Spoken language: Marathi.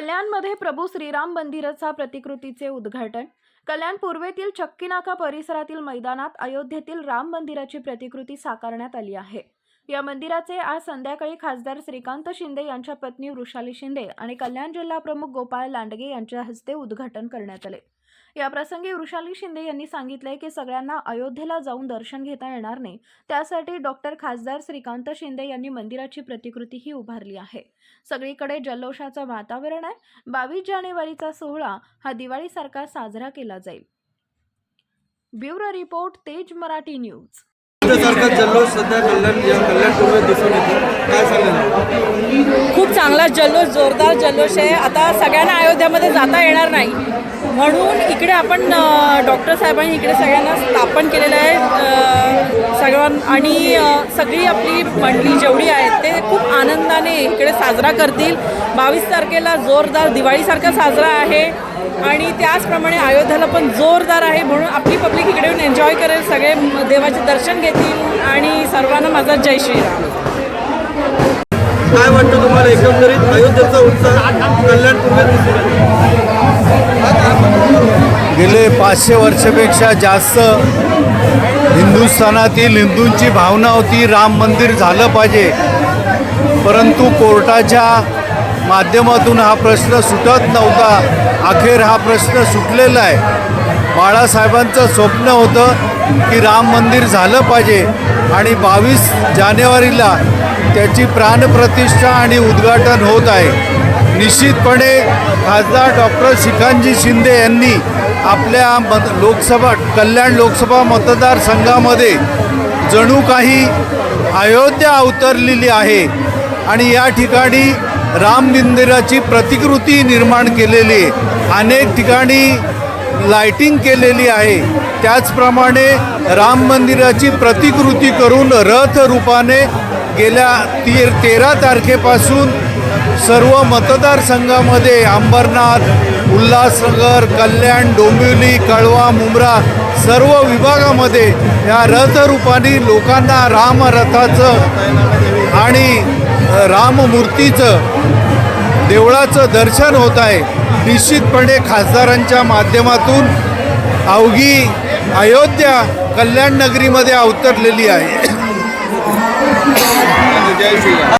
कल्याणमध्ये प्रभू श्रीराम मंदिराचा प्रतिकृतीचे उद्घाटन. कल्याण पूर्वेतील चक्कीनाका परिसरातील मैदानात अयोध्येतील राम मंदिराची प्रतिकृती साकारण्यात आली आहे. या मंदिराचे आज संध्याकाळी खासदार श्रीकांत शिंदे यांच्या पत्नी वृषाली शिंदे आणि कल्याण जिल्हा प्रमुख गोपाळ लांडगे यांच्या हस्ते उद्घाटन करण्यात आले. या प्रसंगी वृषाली शिंदे यांनी सांगितले की सगळ्यांना अयोध्येला जाऊन दर्शन घेता येणार नाही. त्यासाठी डॉक्टर खासदार श्रीकांत शिंदे यांनी मंदिराची प्रतिकृतीही उभारली आहे. सगळीकडे जल्लोषाचं वातावरण आहे. बावीस जानेवारीचा सोहळा हा दिवाळीसारखा साजरा केला जाईल. ब्युरो रिपोर्ट तेज मराठी न्यूज. सारखा जल्लोष सध्या कल्याण या कल्याण पूर्वेत दिसून येतो. काय सांगाल खूप चांगला जल्लोष जोरदार जल्लोष आहे. आता सगळ्यांना अयोध्यामध्ये जाता येणार नाही. म्हणून इकडे आपण डॉक्टर साहेबांनी इकडे सगळ्यांना स्थापन केलेलं आहे. अ, सगळ्यां आणि सगळी आपली मंडळी जेवढी आहेत ते खूप आनंदाने इकडे साजरा करतील. बावीस तारखेला जोरदार दिवाळीसारखा साजरा आहे. आणि त्याचप्रमाणे अयोध्याला पण जोरदार आहे म्हणून आपली पब्लिक इकडे येऊन एन्जॉय करेल. सगळे देवाचे दर्शन घेतील. आणि सर्वांना माझा जय श्रीराम. काय वाटतं तुम्हाला एकंदरीत अयोध्येचा उत्साह कल्याण दिसून गेले पाचशे वर्षापेक्षा जास्त हिंदुस्थानातील हिंदूंची भावना होती राम मंदिर झालं पाहिजे. परंतु कोर्टाच्या माध्यमातून हा प्रश्न सुटत नव्हता. अखेर हा प्रश्न सुटलेला आहे. बाळासाहेबांचं स्वप्न होतं की राम मंदिर झालं पाहिजे आणि बावीस जानेवारीला त्याची प्राणप्रतिष्ठा आणि उद्घाटन होत आहे. निश्चितपणे खासदार डॉक्टर शिखांजी शिंदे यांनी आपल्या मत लोकसभा कल्याण लोकसभा मतदारसंघामध्ये जणू काही अयोध्या अवतरलेली आहे आणि या ठिकाणी राम मंदिराची प्रतिकृती निर्माण केलेली आहे. अनेक ठिकाणी लाइटिंग केलेली आहे. त्याचप्रमाणे राम मंदिराची प्रतिकृती करून रथ रूपाने गेल्या ती तेरा तारखेपासून सर्व मतदारसंघामध्ये अंबरनाथ उल्हासनगर कल्याण डोंबिवली कळवा मुंब्रा सर्व विभागामध्ये या रथरूपाने लोकांना रामरथाचं आणि राममूर्तीचं देवळाचं दर्शन होत आहे. निश्चितपणे खासदारांच्या माध्यमातून अवघी अयोध्या कल्याण नगरीमध्ये अवतरलेली आहे. जय